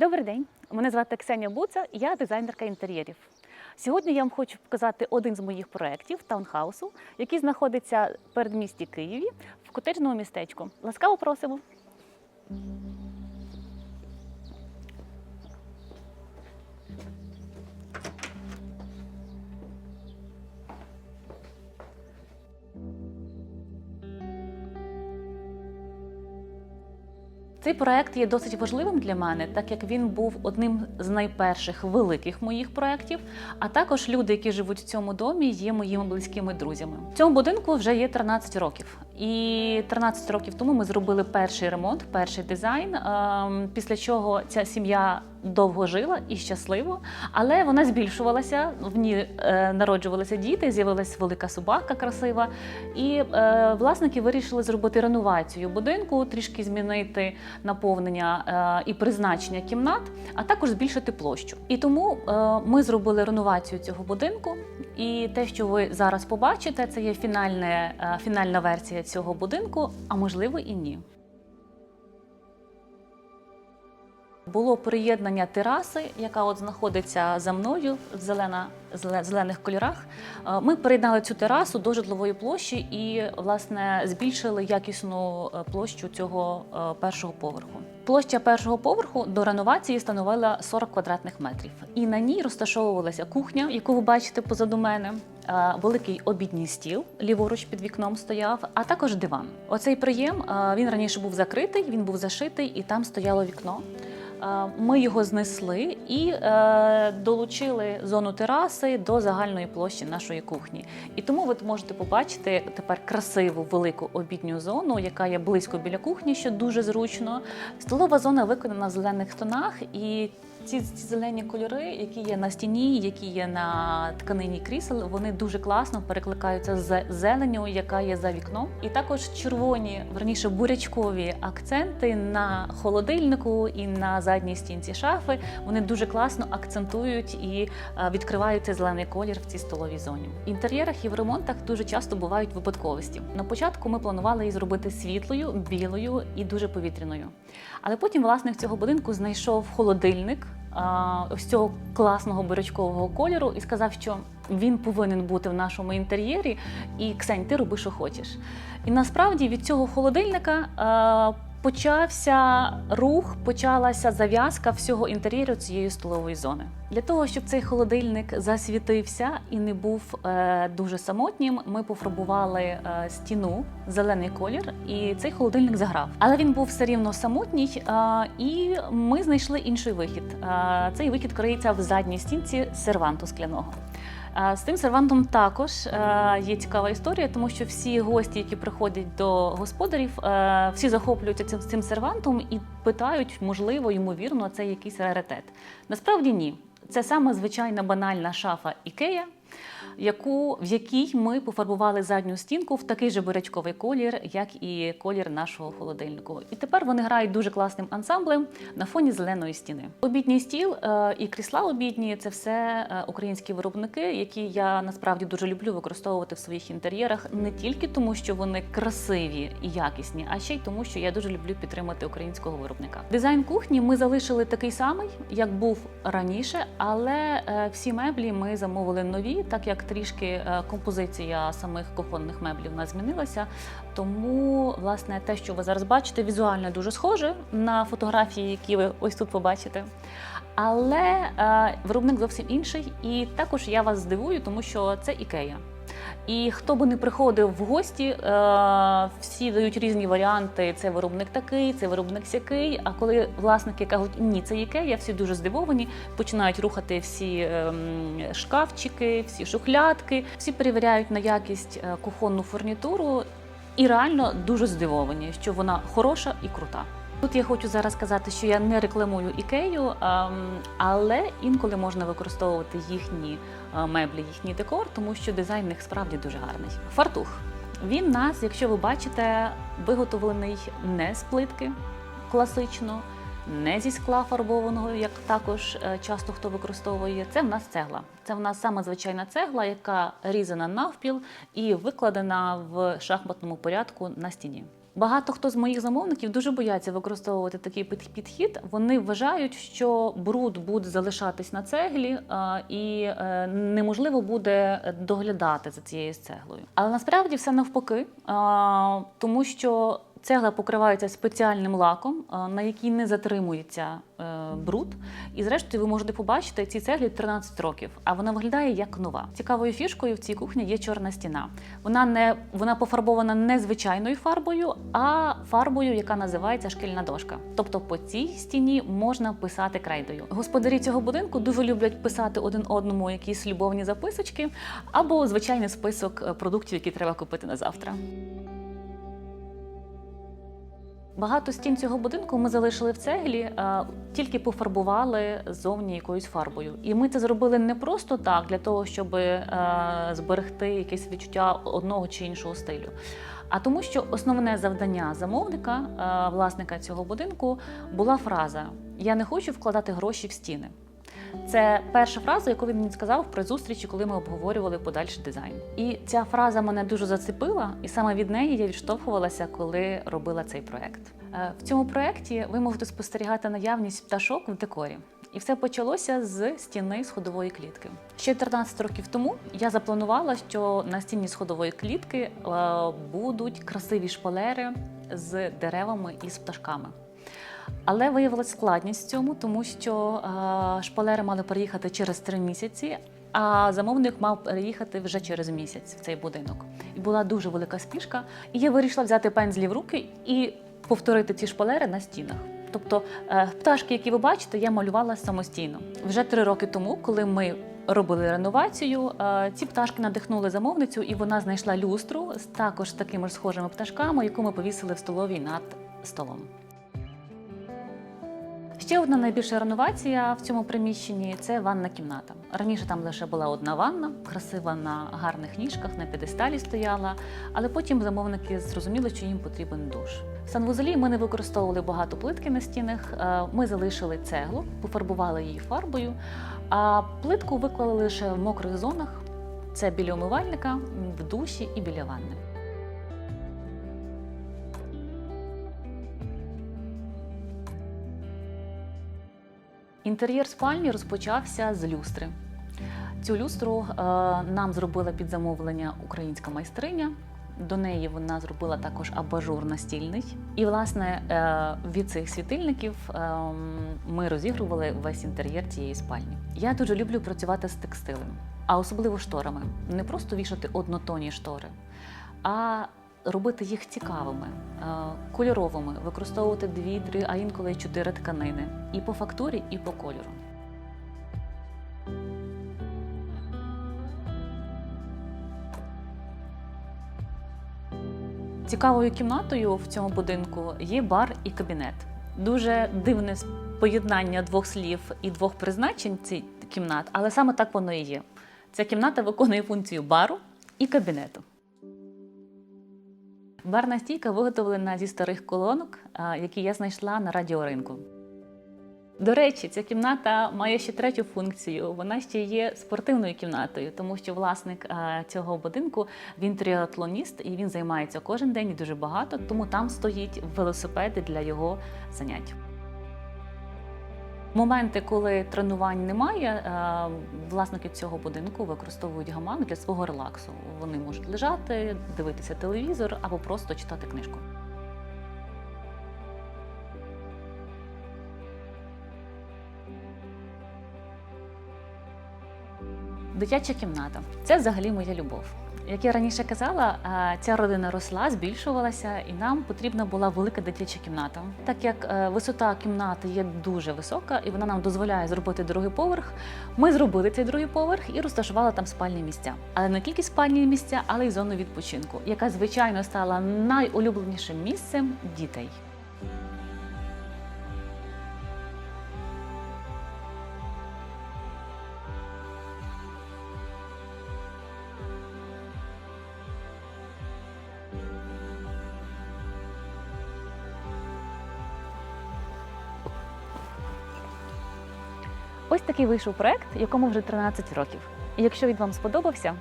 Добрий день, мене звати Ксенія Буца, я дизайнерка інтер'єрів. Сьогодні я вам хочу показати один з моїх проєктів таунхаусу, який знаходиться в передмісті Києві в котеджному містечку. Ласкаво просимо. Цей проект є досить важливим для мене, так як він був одним з найперших великих моїх проєктів. А також люди, які живуть в цьому домі, є моїми близькими друзями. В цьому будинку вже є 13 років. І 13 років тому ми зробили перший ремонт, перший дизайн. ем, Після чого ця сім'я довго жила і щасливо, але вона збільшувалася. В ній е, народжувалися діти, з'явилася велика собака красива. І е, власники вирішили зробити реновацію будинку, трішки змінити наповнення е, і призначення кімнат, а також збільшити площу. І тому ми зробили реновацію цього будинку. І те, що ви зараз побачите, це є фінальне, фінальна версія цього будинку, а можливо і ні. Було приєднання тераси, яка от знаходиться за мною в зелена, зеле- зелених кольорах. Е, Ми приєднали цю терасу до житлової площі і власне збільшили якісну е, площу цього е, першого поверху. Площа першого поверху до реновації становила 40 квадратних метрів, і на ній розташовувалася кухня, яку ви бачите позаду мене. Е, Великий обідній стіл ліворуч під вікном стояв, а також диван. Оцей приєм е, він раніше був закритий, він був зашитий, і там стояло вікно. Е, Ми його знесли і е, долучили зону тераси до загальної площі нашої кухні. І тому ви можете побачити тепер красиву велику обідню зону, яка є близько біля кухні, що дуже зручно. Столова зона виконана в зелених тонах і. Ці, ці зелені кольори, які є на стіні, які є на тканині крісел, вони дуже класно перекликаються з зеленю, яка є за вікном. І також червоні, верніше бурячкові акценти на холодильнику і на задній стінці шафи. Вони дуже класно акцентують і е, відкривають цей зелений колір в цій столовій зоні. В інтер'єрах і в ремонтах дуже часто бувають випадковості. На початку ми планували її зробити світлою, білою і дуже повітряною. Але потім власник цього будинку знайшов холодильник а, ось цього класного бурячкового кольору і сказав, що він повинен бути в нашому інтер'єрі. І Ксень, ти роби, що хочеш. І насправді від цього холодильника. Почався рух, почалася зав'язка всього інтер'єру цієї столової зони. Для того, щоб цей холодильник засвітився і не був е, дуже самотнім, ми пофарбували е, стіну зелений колір, і цей холодильник заграв. Але він був все рівно самотній, е, і ми знайшли інший вихід. Е, цей вихід криється в задній стінці серванту скляного. Е, З цим сервантом також е, є цікава історія, тому що всі гості, які приходять до господарів, е, всі захоплюються цим, цим сервантом і питають, можливо, ймовірно, це якийсь раритет. Насправді ні. Це саме звичайна банальна шафа Ікея, яку, в якій ми пофарбували задню стінку в такий же бурячковий колір, як і колір нашого холодильнику. І тепер вони грають дуже класним ансамблем на фоні зеленої стіни. Обідній стіл е, і крісла обідні це все е, українські виробники, які я насправді дуже люблю використовувати в своїх інтер'єрах не тільки тому, що вони красиві і якісні, а ще й тому, що я дуже люблю підтримати українського виробника. Дизайн кухні ми залишили такий самий, як був раніше, але е, всі меблі ми замовили нові, так як трішки е, композиція самих кухонних меблів у змінилася. Тому, власне, те, що ви зараз бачите, візуально дуже схоже на фотографії, які ви ось тут побачите. Але е, виробник зовсім інший, і також я вас здивую, тому що це ікея. І хто би не приходив в гості, е, всі дають різні варіанти. Це виробник такий, це виробник сякий. А коли власники кажуть, ні, це ікея, всі дуже здивовані, починають рухати всі ем, шкафчики, всі шухлядки, всі перевіряють на якість е, кухонну фурнітуру і реально дуже здивовані, що вона хороша і крута. Тут я хочу зараз сказати, що я не рекламую ікею, ем, але інколи можна використовувати їхні е, меблі, їхній декор, тому що дизайн в них справді дуже гарний. Фартух. Він нас, якщо ви бачите, виготовлений не з плитки класично, не зі скла фарбованого, як також е, часто хто використовує. Це в нас цегла. Це в нас саме звичайна цегла, яка різана навпіл і викладена в шахматному порядку на стіні. Багато хто з моїх замовників дуже бояться використовувати такий підхід. Вони вважають, що бруд буде залишатись на цеглі, і е, неможливо буде доглядати за цією цеглою. Але насправді все навпаки, тому що цегла покривається спеціальним лаком, на який не затримується е, бруд. І зрештою, ви можете побачити ці цеглі 13 років, а вона виглядає як нова. Цікавою фішкою в цій кухні є чорна стіна. Вона не вона пофарбована не звичайною фарбою, а фарбою, яка називається шкільна дошка. Тобто по цій стіні можна писати крейдою. Господарі цього будинку дуже люблять писати один одному якісь любовні записочки або звичайний список е, продуктів, які треба купити на завтра. Багато стін цього будинку ми залишили в цеглі, а тільки пофарбували зовні якоюсь фарбою. І ми це зробили не просто так, для того, щоб е, зберегти якесь відчуття одного чи іншого стилю. А тому, що основне завдання замовника, е, власника цього будинку, була фраза: Я не хочу вкладати гроші в стіни. Це перша фраза, яку він мені сказав при зустрічі, коли ми обговорювали подальший дизайн. І ця фраза мене дуже зацепила, і саме від неї я відштовхувалася, коли робила цей проект. Е, В цьому проекті ви можете спостерігати наявність пташок в декорі. І все почалося з стіни сходової клітки. Ще 13 років тому я запланувала, що на стіні сходової клітки е, будуть красиві шпалери з деревами і з пташками. Але виявилась складність в цьому, тому що е, шпалери мали переїхати через три місяці, а замовник мав переїхати вже через місяць в цей будинок. І була дуже велика спішка. І я вирішила взяти пензлі в руки і повторити ці шпалери на стінах. Тобто е, пташки, які ви бачите, я малювала самостійно. Вже три роки тому, коли ми робили реновацію, е, ці пташки надихнули замовницю, і вона знайшла люстру з також такими ж схожими пташками, яку ми повісили в столовій над столом. Ще одна найбільша реновація в цьому приміщенні це ванна кімната. Раніше там лише була одна ванна, красива на гарних ніжках, на п'єдесталі стояла, але потім замовники зрозуміли, що їм потрібен душ. В санвузолі ми не використовували багато плитки на стінах. е, Ми залишили цеглу, пофарбували її фарбою, а плитку виклали лише в мокрих зонах. Це біля умивальника, в душі і біля ванни. Інтер'єр спальні розпочався з люстри. Цю люстру е, нам зробила під замовлення українська майстриня. До неї вона зробила також абажур настільний. І, власне, е, від цих світильників е, ми розігрували весь інтер'єр цієї спальні. Я дуже люблю працювати з текстилем, а особливо шторами. Не просто вішати однотонні штори, а робити їх цікавими, е, кольоровими, використовувати дві, три, а інколи чотири тканини і по фактурі, і по кольору. Цікавою кімнатою в цьому будинку є бар і кабінет. Дуже дивне поєднання двох слів і двох призначень цих кімнат, але саме так воно і є. Ця кімната виконує функцію бару і кабінету. Барна стійка виготовлена зі старих колонок, які я знайшла на радіоринку. До речі, ця кімната має ще третю функцію. Вона ще є спортивною кімнатою, тому що власник цього будинку він тріатлоніст і він займається кожен день дуже багато, тому там стоїть велосипеди для його занять. Моменти, коли тренувань немає, е, власники цього будинку використовують гамак для свого релаксу. Вони можуть лежати, дивитися телевізор або просто читати книжку. Дитяча кімната це взагалі моя любов. Як я раніше казала, е, ця родина росла, збільшувалася, і нам потрібна була велика дитяча кімната. Так як е, висота кімнати є дуже висока, і вона нам дозволяє зробити другий поверх. Ми зробили цей другий поверх і розташували там спальні місця. Але не тільки спальні місця, але й зону відпочинку, яка звичайно стала найулюбленішим місцем дітей. Такий вийшов проект, якому вже 13 років. І якщо він вам сподобався,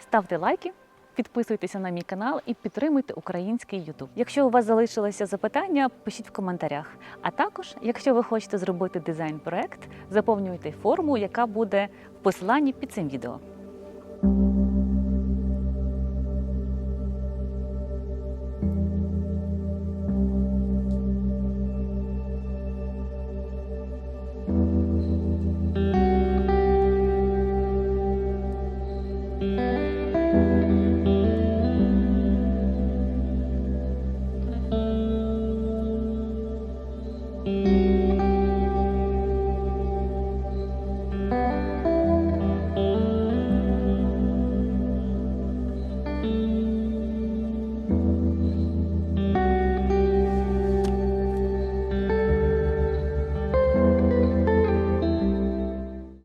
ставте лайки, підписуйтеся на мій канал і підтримуйте український YouTube. Якщо у вас залишилися запитання, пишіть в коментарях. А також, якщо ви хочете зробити дизайн-проект, заповнюйте форму, яка буде в посиланні під цим відео.